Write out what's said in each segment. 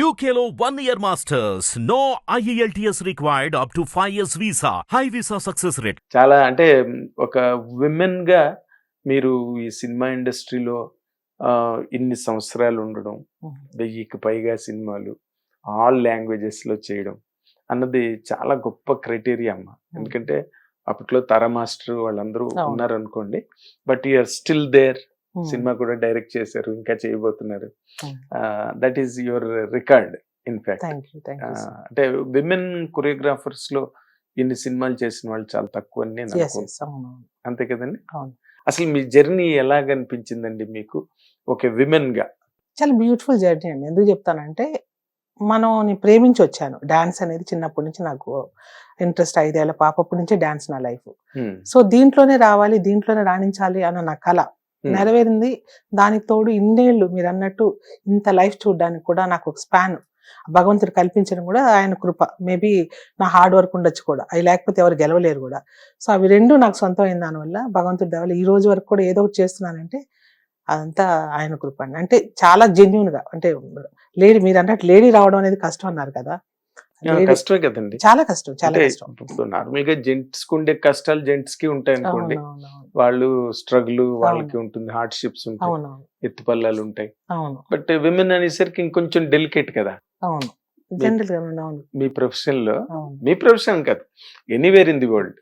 UKLO one year masters. No E IELTS required up to 5 years visa. High visa success rate. చాలా అంటే ఒక విమెన్గా మీరు ఈ cinema ఇండస్ట్రీలో ఇన్ని సంవత్సరాలు ఉండడం వెయ్యికి పైగా సినిమాలు ఆల్ లాంగ్వేజెస్లో చేయడం అన్నది చాలా గొప్ప క్రైటీరియా అమ్మ ఎందుకంటే అప్పట్లో తర మాస్టర్ వాళ్ళందరూ అవును. ఉన్నారు అనుకోండి but you're still there cinema కూడా డైరెక్ట్ చేశారు ఇంకా చేయబోతున్నారు. Hmm. That is your record in fact అంటే విమెన్ కొరియోగ్రాఫర్స్లో ఇన్ని సినిమాలు చేసిన వాళ్ళు చాలా తక్కువ అంతే కదండి. అసలు మీ జర్నీ ఎలాగనిపించిందండి మీకు? ఒక విమెన్గా చాలా బ్యూటిఫుల్ జర్నీ అండి. ఎందుకు చెప్తానంటే మనం ప్రేమించి వచ్చాను డాన్స్ అనేది చిన్నప్పటి నుంచి నాకు ఇంట్రెస్ట్ ఐదేళ్ళ పాపప్పటి నుంచే డాన్స్ నా లైఫ్ Hmm. సో దీంట్లోనే రావాలి దీంట్లోనే రాణించాలి అన్న నా కళ Hmm. నెరవేరింది. దానికి తోడు ఇన్నేళ్ళు మీరు అన్నట్టు ఇంత లైఫ్ చూడడానికి కూడా నాకు ఒక స్పాన్ భగవంతుడు కల్పించడం కూడా ఆయన కృప. మేబీ నా హార్డ్ వర్క్ ఉండొచ్చు కూడా. అవి లేకపోతే ఎవరు గెలవలేరు కూడా. సో అవి రెండు నాకు సొంతం అయిన దానివల్ల భగవంతుడి దేవాలి ఈ రోజు వరకు కూడా ఏదో ఒకటి చేస్తున్నానంటే అదంతా ఆయన కృప అండి. అంటే చాలా జెన్యున్గా అంటే లేడీ మీరు అన్నట్టు లేడీ రావడం అనేది కష్టం అన్నారు కదా. కష్టమే కదండి. చాలా కష్టం చాలా కష్టం. ఇప్పుడు నార్మల్గా జెంట్స్కు ఉండే కష్టాలు జెంట్స్కి ఉంటాయి అనుకోండి వాళ్ళు స్ట్రగుల్ వాళ్ళకి ఉంటుంది హార్డ్షిప్స్ ఉంటాయి ఎత్తుపల్లాలు ఉంటాయి. బట్ విమెన్ అనేసరికి ఇంకొంచెం డెలికేట్ కదా. అవును. జనరల్గా అవును. మీ ప్రొఫెషన్లో మీ ప్రొఫెషన్ కాదు. Anywhere in the world.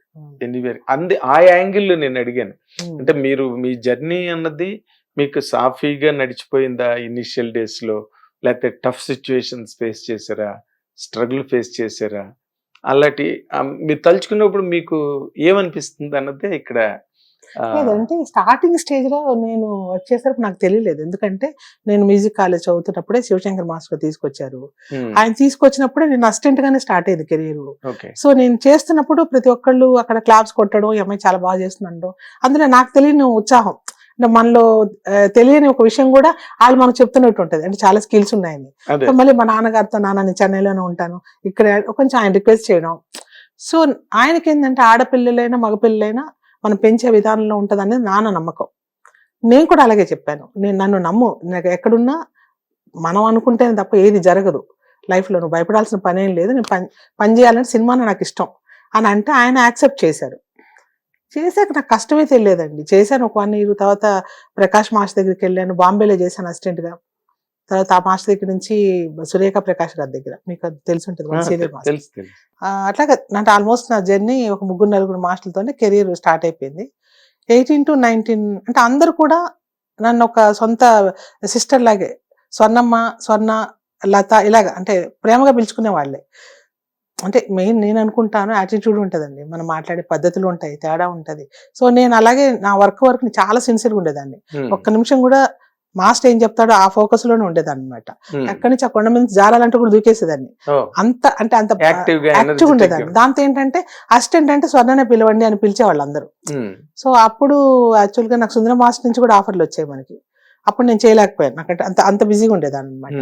Anywhere అంది ఆ యాంగిల్ నేను అడిగాను. అంటే మీరు మీ జర్నీ అన్నది మీకు సాఫీగా నడిచిపోయిందా ఇనిషియల్ డేస్లో లేకపోతే టఫ్ సిచ్యువేషన్స్ ఫేస్ చేశారా? స్ట్రగుల్ ఫేస్ చేశారా? అలాంటి మీరు తలుచుకున్నప్పుడు మీకు ఏమనిపిస్తుంది అన్నదే ఇక్కడ లేదంటే స్టార్టింగ్ స్టేజ్లో నేను వచ్చేసరికి నాకు తెలియలేదు. ఎందుకంటే నేను మ్యూజిక్ కాలేజ్ చదువుతున్నప్పుడే శివశంకర్ మాస్టర్ తీసుకొచ్చారు. ఉమ్, ఆయన తీసుకొచ్చినప్పుడే నేను అసిస్టెంట్ గానే స్టార్ట్ అయ్యింది కెరీర్ సో నేను చేస్తున్నప్పుడు ప్రతి ఒక్కళ్ళు అక్కడ క్లాప్స్ కొట్టడం ఈ అమ్మాయి చాలా బాగా చేస్తున్నాడు అందులో నాకు తెలియని ఉత్సాహం. అంటే మనలో తెలియని ఒక విషయం కూడా వాళ్ళు మనకు చెప్తున్నట్టు ఉంటది. అంటే చాలా స్కిల్స్ ఉన్నాయని. మళ్ళీ మా నాన్నగారితో నాన్న నేను చెన్నైలోనే ఉంటాను. ఇక్కడ కొంచెం ఆయన రిక్వెస్ట్ చేయడం. సో ఆయనకి ఏంటంటే ఆడపిల్లలైనా మగపిల్లలైనా మనం పెంచే విధానంలో ఉంటుంది అనేది నాన్న నమ్మకం. నేను కూడా అలాగే చెప్పాను. నేను నన్ను నమ్ము. నాకు ఎక్కడున్నా మనం అనుకుంటేనే తప్ప ఏది జరగదు. లైఫ్లో నువ్వు భయపడాల్సిన పని ఏం లేదు. నేను పని పని చేయాలంటే సినిమా నాకు ఇష్టం. అని అంటే ఆయన యాక్సెప్ట్ చేశారు. చేశాక నాకు కష్టమే తెలియదండి. చేశాను ఒక వన్ ఇయర్ తర్వాత ప్రకాష్ మాస్టర్ దగ్గరికి వెళ్ళాను. బాంబేలో చేశాను assistant గా. తర్వాత ఆ మాస్టర్ దగ్గర నుంచి సురేఖ ప్రకాష్ గారి దగ్గర. మీకు అది తెలిసి ఉంటుంది ఆ, అట్లాగా అంటే ఆల్మోస్ట్ నా జర్నీ ఒక ముగ్గురు నలుగురు మాస్టర్లతోనే కెరీర్ స్టార్ట్ అయిపోయింది. ఎయిటీన్ టు నైన్టీన్ అంటే అందరు కూడా నన్ను ఒక సొంత సిస్టర్ లాగే స్వర్ణమ్మ స్వర్ణ లత ఇలాగ అంటే ప్రేమగా పిలుచుకునే వాళ్ళే. అంటే మెయిన్ నేను అనుకుంటాను యాటిట్యూడ్ ఉంటుందండి. మనం మాట్లాడే పద్ధతులు ఉంటాయి తేడా ఉంటది. సో నేను అలాగే నా వర్క్ వర్క్ని చాలా సిన్సియర్గా ఉండేదాన్ని. ఒక్క నిమిషం కూడా మాస్టర్ ఏం చెప్తాడో ఆ ఫోకస్లోనే ఉండేదాన్ని అనమాట అక్కడి నుంచి ఆ కొండ మీద జారాలంటే కూడా దూకేసేదాన్ని. అంత అంటే అంత యాక్టివ్ ఉండేదాన్ని. దాంతో ఏంటంటే అసిస్టెంట్ అంటే స్వర్ణనే పిలవండి అని పిలిచేవాళ్ళు అందరూ సో అప్పుడు యాక్చువల్గా నాకు సుందర మాస్టర్ నుంచి కూడా ఆఫర్లు వచ్చాయి మనకి. అప్పుడు నేను చేయలేకపోయాను. నాకు అంత అంత బిజీగా ఉండేదాన్ని అనమాట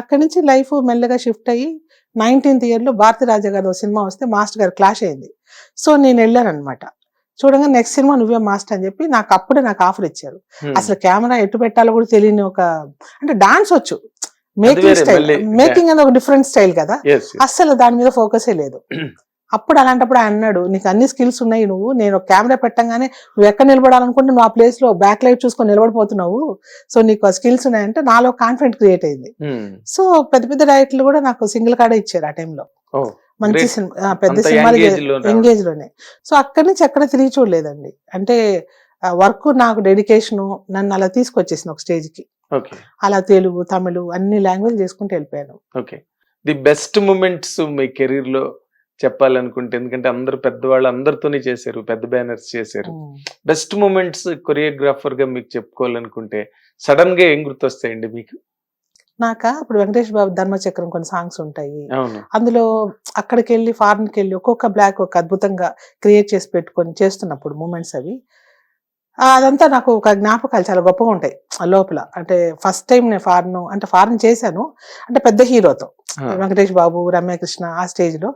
అక్కడి నుంచి లైఫ్ మెల్లగా షిఫ్ట్ అయ్యి నైన్టీన్త్ ఇయర్లో భారతి రాజా గారి సినిమా వస్తే మాస్టర్ గారు క్లాష్ అయింది. సో నేను వెళ్ళాను అనమాట చూడంగా నెక్స్ట్ సినిమా నువ్వే మాస్టర్ అని చెప్పి నాకు అప్పుడే నాకు ఆఫర్ ఇచ్చారు. అసలు కెమెరా ఎటు పెట్టాలో కూడా తెలియని ఒక అంటే డాన్స్ వచ్చు. మేకింగ్ స్టైల్ మేకింగ్ అనేది ఒక డిఫరెంట్ స్టైల్ కదా. అస్సలు దాని మీద ఫోకసే లేదు. అప్పుడు అలాంటప్పుడు ఆయన అన్నాడు నీకు అన్ని స్కిల్స్ ఉన్నాయి నువ్వు నేను కెమెరా పెట్టంగానే నువ్వు ఎక్కడ నిలబడాలనుకుంటే నువ్వు ఆ ప్లేస్లో బ్యాక్ లైట్ చూసుకొని నిలబడిపోతున్నావు. సో నీకు ఆ స్కిల్స్ ఉన్నాయంటే నాలో కాన్ఫిడెంట్ క్రియేట్ అయింది. ఉమ్, సో పెద్ద పెద్ద డైరెక్టర్లు కూడా నాకు సింగిల్ కార్డే ఇచ్చారు ఆ టైంలో ఓ, మంచి. సినిమా పెద్ద సినిమాలు. ఎంగేజ్లోనే? సో అక్కడి నుంచి ఎక్కడ తిరిగి చూడలేదండి. అంటే వర్క్ నాకు డెడికేషన్ నన్ను అలా తీసుకొచ్చేసింది ఒక స్టేజ్కి. అలా తెలుగు తమిళ్ అన్ని లాంగ్వేజ్ చేసుకుంటూ వెళ్ళిపోయాను. ఓకే ది బెస్ట్ మూమెంట్స్ మీ కెరీర్లో చెప్పాలనుకుంటే ఎందుకంటే అందరు పెద్దవాళ్ళు అందరితోనే చేశారు పెద్ద బ్యానర్స్ చేశారు. బెస్ట్ మూమెంట్స్ కొరియోగ్రాఫర్గా మీకు చెప్పుకోవాలనుకుంటే సడన్గా ఏం గుర్తొస్తాయండి మీకు? నాక? ఇప్పుడు వెంకటేష్ బాబు ధర్మచక్రం కొన్ని సాంగ్స్ ఉంటాయి. అందులో అక్కడికి వెళ్ళి ఫారెన్కి వెళ్ళి ఒక్కొక్క బ్లాక్ ఒక అద్భుతంగా క్రియేట్ చేసి పెట్టుకొని చేస్తున్నప్పుడు మూమెంట్స్ అవి. అదంతా నాకు ఒక జ్ఞాపకాలు చాలా గొప్పగా ఉంటాయి ఆ లోపల. అంటే ఫస్ట్ టైం నేను ఫారెన్ అంటే ఫారెన్ చేశాను. అంటే పెద్ద హీరోతో వెంకటేష్ బాబు రమ్యకృష్ణ ఆ స్టేజ్లో.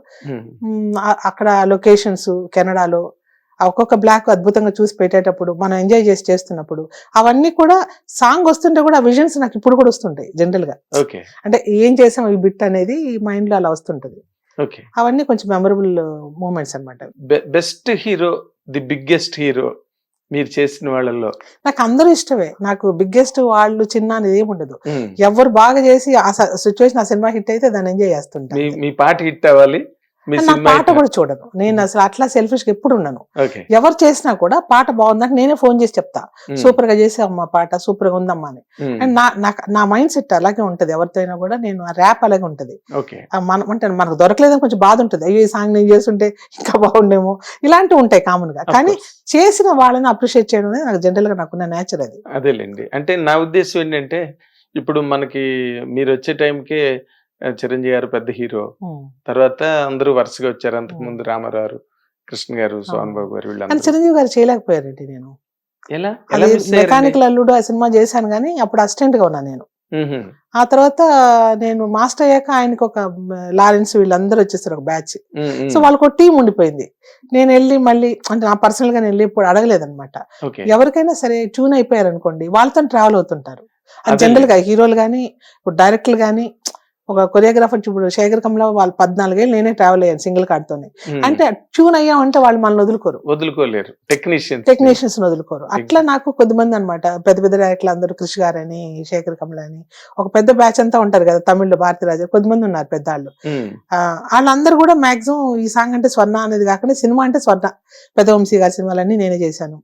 అక్కడ లొకేషన్స్ కెనడాలో ఒక్కొక్క బ్లాక్ అద్భుతంగా చూసి పెట్టేటప్పుడు మనం ఎంజాయ్ చేసి చేస్తున్నప్పుడు అవన్నీ కూడా సాంగ్ వస్తుంటే కూడా ఆ విజన్స్ నాకు ఇప్పుడు కూడా వస్తుంటాయి జనరల్గా. ఓకే. అంటే ఏం చేసాం ఈ బిట్ అనేది మైండ్లో అలా వస్తుంటది. ఓకే. అవన్నీ కొంచెం మెమరబుల్ మూమెంట్స్ అన్నమాట. Best hero the biggest hero మీరు చేసిన వాళ్ళల్లో? నాకు అందరూ ఇష్టమే. నాకు బిగ్గెస్ట్ వాళ్ళు చిన్న అనేది ఏమి ఉండదు. ఎవరు బాగా చేసి ఆ సిచ్యువేషన్ ఆ సినిమా హిట్ అయితే దాన్ని ఎంజాయ్ చేస్తుంటా మీ పాట హిట్ అవ్వాలి. నా పాట కూడా చూడను. నేను అసలు అట్లా సెల్ఫిష్గా ఎప్పుడు ఉన్నాను ఎవరు చేసినా కూడా పాట బాగుందంటే నేనే ఫోన్ చేసి చెప్తా. సూపర్గా చేసావమ్మా పాట సూపర్గా ఉందమ్మా అని. అండ్ నా నా మైండ్ సెట్ అలాగే ఉంటది. ఎవరితో అయినా కూడా నేను ఆ ర్యాప్ అలాగే ఉంటది. మనం అంటే మనకు దొరకలేదని కొంచెం బాధ ఉంటుంది. అయ్యో ఈ సాంగ్ నేను చేస్తుంటే ఇంకా బాగుండేమో. ఇలాంటివి ఉంటాయి కామన్గా. కానీ. చేసిన వాళ్ళని అప్రిషియేట్ చేయడం అనేది నాకు జనరల్గా నాకున్న నేచర్ అది. అదేలేండి. అంటే నా ఉద్దేశం ఏంటంటే ఇప్పుడు మనకి మీరు వచ్చే టైంకే చిరంజీవి గారు పెద్ద హీరో. తర్వాత అందరూ వరుసగా వచ్చారు అంతకు Hmm. ముందు రామారావు కృష్ణ గారు సోహన్ బాబు గారు వీళ్ళందరూ చిరంజీవి గారు చేయలేకపోయారండి నేను ఎలా? మెకానికల్ అల్లుడు ఆ సినిమా చేశాను కానీ అప్పుడు అసిస్టెంట్గా ఉన్నాను నేను. ఆ తర్వాత నేను మాస్టర్ అయ్యాక ఆయనకు ఒక లారెన్స్ వీళ్ళందరూ వచ్చేసారు ఒక బ్యాచ్. సో వాళ్ళకి ఒక టీం ఉండిపోయింది నేను వెళ్ళి మళ్ళీ అంటే నా పర్సనల్గా నేను వెళ్ళి ఇప్పుడు అడగలేదన్నమాట ఓకే ఎవరికైనా సరే ట్యూన్ అయిపోయారు అనుకోండి వాళ్ళతో ట్రావెల్ అవుతుంటారు. జనరల్గా హీరోలు కానీ ఇప్పుడు డైరెక్టర్లు కానీ ఒక కొరియోగ్రాఫర్ ఇప్పుడు శేఖర్ కమల వాళ్ళు పద్నాలుగేళ్ళు నేనే ట్రావెల్ అయ్యాను సింగిల్ కార్డ్తోనే మ్. అంటే ట్యూన్ అయ్యామంటే వాళ్ళు మనల్ని వదులుకోరు. వదులుకోలేరు. Technician technicians వదులుకోరు. అట్లా నాకు కొద్దిమంది అనమాట పెద్ద పెద్ద డైరెక్టర్లు అందరూ కృషి గారని శేఖర్ కమల అని. ఒక పెద్ద బ్యాచ్ అంతా ఉంటారు కదా తమిళ్ళో భారతీరాజు కొద్దిమంది ఉన్నారు పెద్దవాళ్ళు ఆ, వాళ్ళందరూ కూడా మాక్సిమం ఈ సాంగ్ అంటే స్వర్ణ అనేది కాకుండా సినిమా అంటే స్వర్ణ. పెద్ద వంశీ గారి సినిమాలన్నీ నేనే చేశాను.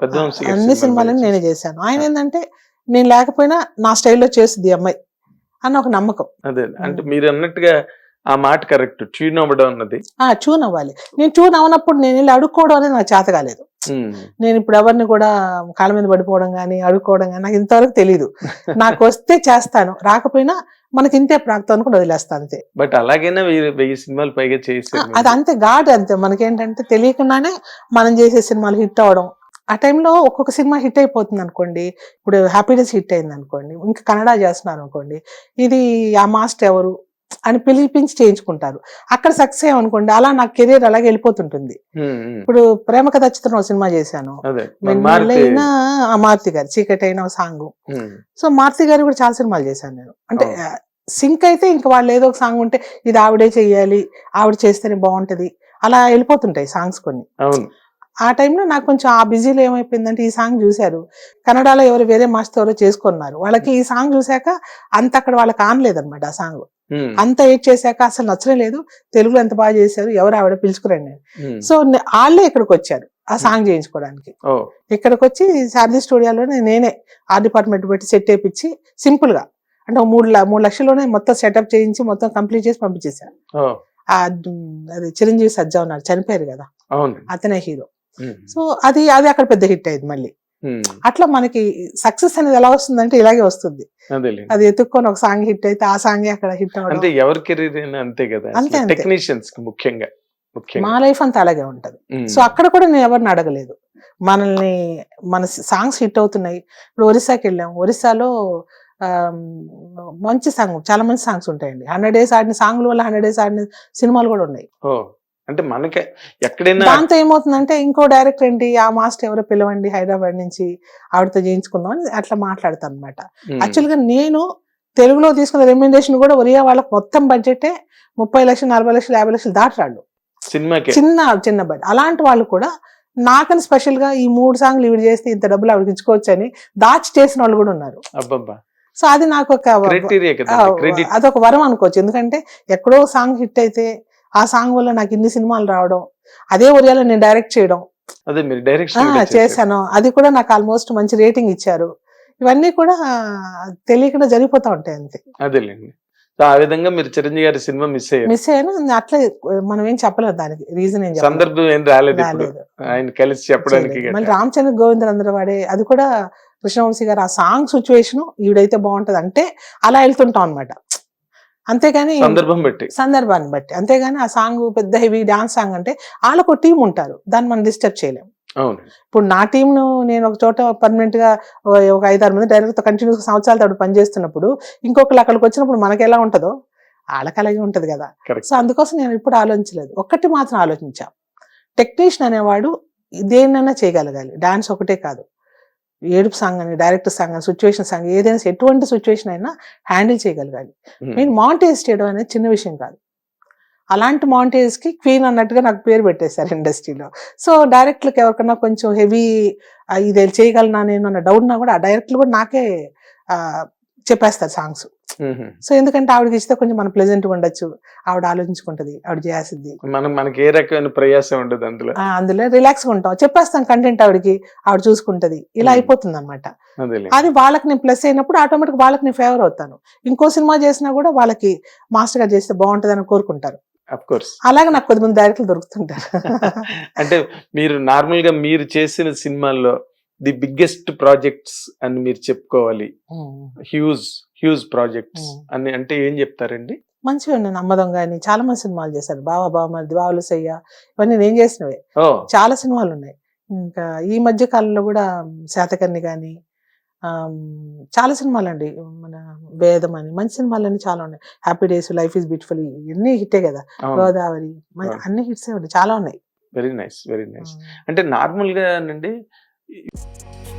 పెద్ద అన్ని సినిమాలు సినిమాలని బాగా నేనే చేశాను. ఆయన ఏంటంటే నేను లేకపోయినా నా స్టైల్లో చేస్తుంది అమ్మాయి. అన్న ఒక నమ్మకం. అదే అంటే. మీరు అన్నట్టుగా ఆ మాట కరెక్ట్. ట్యూన్ అవ్వడం అన్నది. ఆ ట్యూన్ అవ్వాలి నేను ట్యూన్ అవనప్పుడు నేను వెళ్ళి అడుక్కోవడం అనేది నాకు చేత కాలేదు. నేను ఇప్పుడు ఎవరిని కూడా కాళ్ళ మీద పడిపోవడం కానీ అడుక్కోవడం కానీ నాకు ఇంతవరకు తెలియదు నాకు వస్తే చేస్తాను. రాకపోయినా మనకి ఇంతే ప్రాప్తం అనుకుని వదిలేస్తాను అంతే. బట్ అలాగైనా వెయ్యి సినిమాలు పైగా ఆ, చేసారు అది అంతే. గాడ్ అంతే. మనకేంటంటే తెలియకుండానే మనం చేసే సినిమాలు హిట్ అవడం ఆ టైంలో ఒక్కొక్క సినిమా హిట్ అయిపోతుంది అనుకోండి. ఇప్పుడు హ్యాపీనెస్ హిట్ అయింది అనుకోండి. ఇంకా కన్నడ చేస్తున్నారు అనుకోండి. ఇది ఆ మాస్టర్ ఎవరు అని పిలిపించి చేయించుకుంటారు. అక్కడ సక్సెస్ అయ్యామనుకోండి అలా నా కెరీర్ అలాగే వెళ్ళిపోతుంటుంది. ఇప్పుడు ప్రేమ కథ చిత్రం సినిమా చేశాను. మన మారుతి. మెన్నెలైన ఆ మారుతి గారు చీకటి అయిన సాంగ్. సో మారుతి గారు కూడా చాలా సినిమాలు చేశాను నేను. అంటే. సింక్ అయితే ఇంకా వాళ్ళు ఏదో ఒక సాంగ్ ఉంటే ఇది ఆవిడే చెయ్యాలి ఆవిడ చేస్తేనే బాగుంటది. అలా వెళ్ళిపోతుంటాయి సాంగ్స్ కొన్ని. ఆ టైంలో నాకు కొంచెం ఆ బిజీలో ఏమైపోయిందంటే ఈ సాంగ్ చూశారు. కన్నడలో ఎవరు వేరే మాస్టర్ ఎవరో చేసుకున్నారు. వాళ్ళకి ఈ సాంగ్ చూశాక అంత అక్కడ వాళ్ళకి ఆనలేదన్నమాట ఆ సాంగ్. అంత ఎయిట్ చేశాక అసలు నచ్చనే లేదు. తెలుగులో ఎంత బాగా చేశారు ఎవరు ఆవిడ పిలుచుకురండి. సో వాళ్ళే ఇక్కడికి వచ్చారు ఆ సాంగ్ చేయించుకోవడానికి. ఇక్కడికి వచ్చి శారదీ స్టూడియోలోనే నేనే ఆ డిపార్ట్మెంట్ పెట్టి సెట్ వేయించి సింపుల్గా అంటే మూడు మూడు లక్షల్లోనే మొత్తం సెటప్ చేయించి మొత్తం కంప్లీట్ చేసి పంపించేశాను అది చిరంజీవి సజ్జా ఉన్నారు. చనిపోయారు కదా. అతనే హీరో. సో అది అది అక్కడ పెద్ద హిట్ అయింది మళ్ళీ. అట్లా మనకి సక్సెస్ అనేది ఎలా వస్తుందంటే ఇలాగే వస్తుంది. అది ఎత్తుక్కొని ఒక సాంగ్ హిట్ అయితే ఆ సాంగ్ అక్కడ హిట్ అంటే ఎవరి కెరీర్ అంతే కదా. అంతే. టెక్నీషియన్స్ ముఖ్యంగా మా లైఫ్ అంతా అలాగే ఉంటది. సో అక్కడ కూడా నేను ఎవరిని అడగలేదు. మనల్ని మన సాంగ్స్ హిట్ అవుతున్నాయి. ఇప్పుడు ఒరిస్సాకి వెళ్ళాం. ఒరిస్సాలో మంచి సాంగ్ చాలా మంచి సాంగ్స్ ఉంటాయండి. హండ్రెడ్ డేస్ ఆడిన సాంగ్ల వల్ల హండ్రెడ్ డేస్ ఆడిన సినిమాలు కూడా ఉన్నాయి. అంటే మనకే ఎక్కడైనా దాంతో ఏమవుతుందంటే ఇంకో డైరెక్టర్ ఏంటి? ఆ మాస్టర్ ఎవరో పిలవండి హైదరాబాద్ నుంచి ఆవిడతో చేయించుకుందాం అని అట్లా మాట్లాడతాను అనమాట మ్. యాక్చువల్గా నేను తెలుగులో తీసుకున్న రెమ్యునరేషన్ కూడా ఒరియా వాళ్ళకి మొత్తం బడ్జెటే ముప్పై లక్షలు నలభై లక్షలు యాభై లక్షలు దాటరాళ్ళు. సినిమాకే. చిన్న చిన్న బడ్ అలాంటి వాళ్ళు కూడా నాకని స్పెషల్గా ఈ మూడు సాంగ్లు ఇవి చేస్తే ఇంత డబ్బులు ఆవిడకి ఇచ్చుకోవచ్చు అని దాచి చేసిన వాళ్ళు కూడా ఉన్నారు. సో అది నాకు ఒక అదొక వరం అనుకోవచ్చు. ఎందుకంటే ఎక్కడో సాంగ్ హిట్ అయితే ఆ సాంగ్ వల్ల నాకు ఇన్ని సినిమాలు రావడం అదే ఒరియాలో నేను డైరెక్ట్ చేయడం. అదే మీరు ఆ, డైరెక్షన్ చేశాను. అది కూడా నాకు ఆల్మోస్ట్ మంచి రేటింగ్ ఇచ్చారు. ఇవన్నీ కూడా తెలియకుండా జరిగిపోతా ఉంటాయి అంతే. అదేలేండి. ఆ విధంగా మీరు చిరంజీవి గారి సినిమా మిస్ అయ్యారు. మిస్ అయ్యాను. అట్లా మనం ఏం చెప్పలేదు దానికి రీజన్ ఏం. సందర్భం ఏం రాలేదు. ఆయన కలిసి చెప్పడానికి. మళ్ళీ రామచంద్ర గోవిందర్ అందరూ వాడే అది కూడా కృష్ణవంశీ గారు ఆ సాంగ్ సిచ్యువేషన్ ఈవిడైతే బాగుంటది అంటే అలా వెళ్తుంటాం అనమాట అంతేగాని సందర్భం బట్టి. సందర్భాన్ని బట్టి. అంతేగాని ఆ సాంగ్ పెద్ద హెవీ డాన్స్ సాంగ్ అంటే వాళ్ళకు టీం ఉంటారు. దాన్ని మనం డిస్టర్బ్ చేయలేం. అవును. ఇప్పుడు నా టీం ను నేను ఒక చోట పర్మనెంట్గా ఒక ఐదారు మంది డైరెక్ట్ కంటిన్యూస్ సంవత్సరాల తోడు పనిచేస్తున్నప్పుడు ఇంకొకరు అక్కడికి వచ్చినప్పుడు మనకి ఎలా ఉంటుందో వాళ్ళకి అలాగే ఉంటది కదా. సో అందుకోసం నేను ఇప్పుడు ఆలోచించలేదు. ఒక్కటి మాత్రం ఆలోచించా. టెక్నీషియన్ అనేవాడు దేన్నైనా చేయగలగాలి. డాన్స్ ఒకటే కాదు. ఏడుపు సాంగ్ అని డైరెక్టర్ సాంగ్ అని సిచ్యువేషన్ సాంగ్ ఏదైనా ఎటువంటి సిచ్యువేషన్ అయినా హ్యాండిల్ చేయగలగాలి. మీరు మాంటేజ్ చేయడం అనేది చిన్న విషయం కాదు. అలాంటి మాంటేజ్కి క్వీన్ అన్నట్టుగా నాకు పేరు పెట్టేశారు ఇండస్ట్రీలో. సో డైరెక్టర్లకు ఎవరికన్నా కొంచెం హెవీ ఇది చేయగలనా నేను అన్న డౌట్ నా కూడా ఆ డైరెక్టర్లు కూడా నాకే చెప్పేస్తారు సాంగ్స్. సో ఎందుకంటే ఆవిడకి ఇస్తే కొంచెం మనం ప్లెజెంట్గా ఉండొచ్చు. ఆవిడ ఆలోచించుకుంటది ఆవిడ చేయాల్సింది. మనం మనకి ఏ రకమైన ప్రయాసం ఉండదు అందులో. అందులో రిలాక్స్గా ఉంటాం. చెప్పేస్తాం కంటెంట్ ఆవిడకి ఆవిడ చూసుకుంటది. ఇలా. అయిపోతుంది అనమాట అది వాళ్ళకి నేను ప్లస్ అయినప్పుడు ఆటోమేటిక్ వాళ్ళకి నేను ఫేవర్ అవుతాను. ఇంకో సినిమా చేసినా కూడా వాళ్ళకి మాస్టర్గా చేస్తే బాగుంటది అని కోరుకుంటారు కోర్స్ అలాగే నాకు కొద్దిమంది డైరెక్టర్లు దొరుకుతుంటారు. అంటే మీరు నార్మల్గా మీరు చేసిన సినిమాల్లో ది బిగ్గెస్ట్ ప్రాజెక్ట్స్ అని మీరు చెప్పుకోవాలి. Huge huge projects Hmm. అని అంటే ఏం చెప్తారండి? మంచిగా ఉన్నాయి నమ్మదం కానీ చాలా మంది సినిమాలు చేశారు. బావా బావ మరి బావలు సయ్య. ఇవన్నీ నేను చేసినవే. చాలా సినిమాలు ఉన్నాయి. ఇంకా ఈ మధ్య కాలంలో కూడా శాతకర్ణి కానీ చాలా సినిమాలు అండి మన వేదం అని. మంచి సినిమాలు చాలా ఉన్నాయి. Happy days life is beautiful ఇవన్నీ హిట్టే కదా. గోదావరి. అన్ని హిట్సే ఉన్నాయి. చాలా ఉన్నాయి. Very nice very nice. అంటే నార్మల్గా E...